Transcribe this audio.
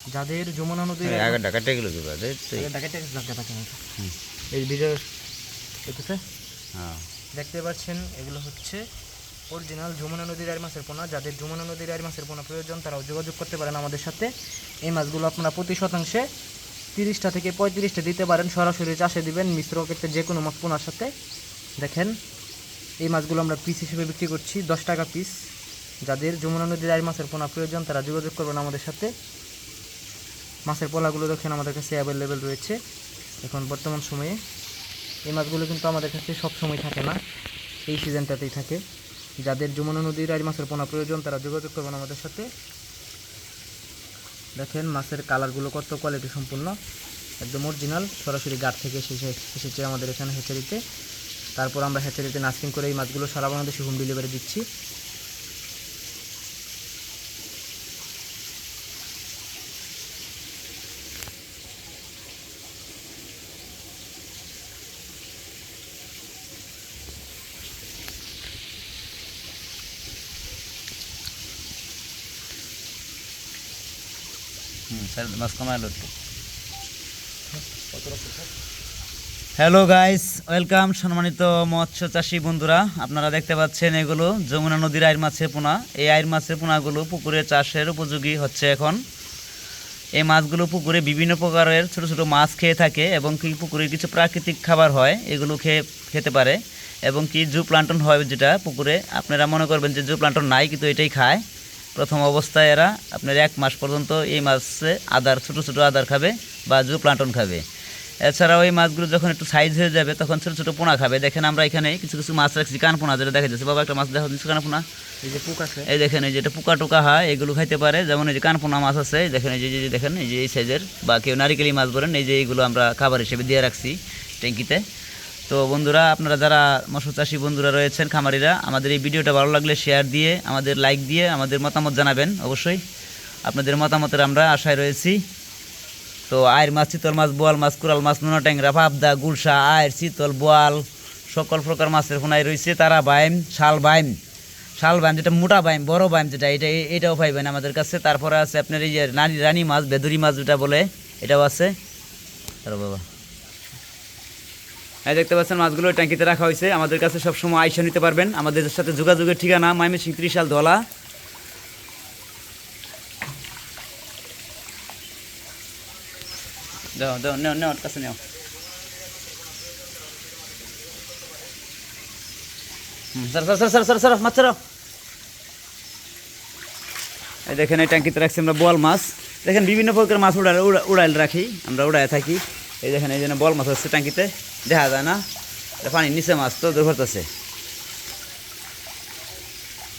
যাদের যমুনা নদীর আগেরটা কাটে গেল কি বাদে? আগে ডাকে ট্যাক্স ডাকে থাকে এই ভিডিও দেখতেছে? হ্যাঁ। দেখতে পাচ্ছেন এগুলো হচ্ছে অরিজিনাল যমুনা নদীর আর মাছের পোনা। যাদের যমুনা নদীর আর মাছের পোনা প্রয়োজন তারাও যোগাযোগ করতে পারেন আমাদের সাথে। এই মাছগুলো আপনারা প্রতি শতাংশে তিরিশটা থেকে পঁয়ত্রিশটা দিতে পারেন। সরাসরি চাষে দিবেন মিশ্র ক্ষেত্রে যে কোনো মাছ পোনার সাথে। দেখেন এই মাছগুলো আমরা পিস হিসেবে বিক্রি করছি দশ টাকা পিস যাদের যমুনা নদীর আর মাছের পোনা প্রয়োজন তারা যোগাযোগ করবেন আমাদের সাথে। মাছের পোলাগুলো দেখেন আমাদের কাছে অ্যাভেলেবেল রয়েছে। এখন বর্তমান সময়ে এই মাছগুলো কিন্তু আমাদের কাছে সব সময় থাকে না। এই সিজনটাতেই থাকে। যাদের যমুনা নদীর আর মাছের পোনা প্রয়োজন, তারা যোগাযোগ করবেন আমাদের সাথে। দেখেন মাছের কালারগুলো কত কোয়ালিটি সম্পূর্ণ। একদম অরিজিনাল সরাসরি গাঠ থেকে এসেছে এসেছে আমাদের এখানে হ্যাচারিতে তারপর আমরা হ্যাচারিতে নার্সিং করে এই মাছগুলো সারা বাংলাদেশে হোম ডেলিভারি দিচ্ছি। হ্যালো গাইস ওয়েলকাম সম্মানিত মৎস্য চাষী বন্ধুরা। আপনারা দেখতে পাচ্ছেন এগুলো যমুনা নদীর আইর মাছের পোনা। এই আইর মাছের পোনাগুলো পুকুরে চাষের উপযোগী হচ্ছে এখন। এই মাছগুলো পুকুরে বিভিন্ন প্রকারের ছোট ছোট মাছ খেয়ে থাকে এবং কি পুকুরে কিছু প্রাকৃতিক খাবার হয়, এগুলো খেয়ে খেতে পারে। এবং কি জু প্লান্টন হয় যেটা পুকুরে, আপনারা মনে করবেন যে জু প্লান্টন নাই, কিন্তু এটাই খায়। প্রথম অবস্থায় এরা আপনার এক মাস পর্যন্ত এই মাছে আদার ছোট ছোট আদার খাবে বা জু প্লান্টন খাবে। এছাড়াও এই মাছগুলো যখন একটু সাইজ হয়ে যাবে তখন ছোট ছোট পোনা খাবে। দেখেন আমরা এখানে কিছু কিছু মাছ রাখছি কান পোনা যেটা দেখা যাচ্ছে। বাবা একটা মাছ দেখা দিচ্ছে কান পোনা। এই যে পোকা এই দেখেন এই যেটা পোকা টোকা হয় এগুলো খাইতে পারে। যেমন এই যে কানপোনা মাছ আছে দেখেন যে এই যে দেখেন এই যে এই সাইজের বা কেউ নারিকেলি মাছ বলেন এই যে এইগুলো আমরা খাবার হিসেবে দিয়ে রাখছি ট্যাঙ্কিতে। তো বন্ধুরা, আপনারা যারা মৎস্য চাষী বন্ধুরা রয়েছেন, খামারিরা, আমাদের এই ভিডিওটা ভালো লাগলে শেয়ার দিয়ে, আমাদের লাইক দিয়ে, আমাদের মতামত জানাবেন অবশ্যই। আপনাদের মতামতের আমরা আশায় রয়েছি। তো আয়ের মাছ, চিতল মাছ, বোয়াল মাছ কুরাল মাছ, নোনা ট্যাংরা, পাবদা, গুলশা আয়ের চিতল, বোয়াল, সকল প্রকার মাছের ফোনায় রয়েছে, তারা বাইম, শাল বাইম। শাল বাইম যেটা মোটা বাইম, বড় বাইম যেটা, এটা এটাও পাইবেন আমাদের কাছে। তারপরে আছে আপনার এই যে রানী রানী মাছ, বেদুরি মাছ যেটা বলে, এটাও আছে। আরে বাবা। দেখতে পাচ্ছেন মাছগুলো ট্যাঙ্কিতে রাখা হয়েছে। আমাদের কাছে সবসময় আইসা নিতে পারবেন। আমাদের সাথে যোগাযোগের ঠিকানা মাইমেসিং ত্রিশাল ধলা। মাছ। এই দেখেন, এই ট্যাঙ্কিতে রাখছি আমরা বল মাছ। দেখেন, বিভিন্ন প্রকার মাছ উড়াল উড়াইল রাখি, আমরা উড়ায় থাকি। এই দেখেন, এই জন্য বল মাছ হচ্ছে, ট্যাঙ্কিতে দেখা যায় না। পানির নিচে মাছ তো ধরতেছে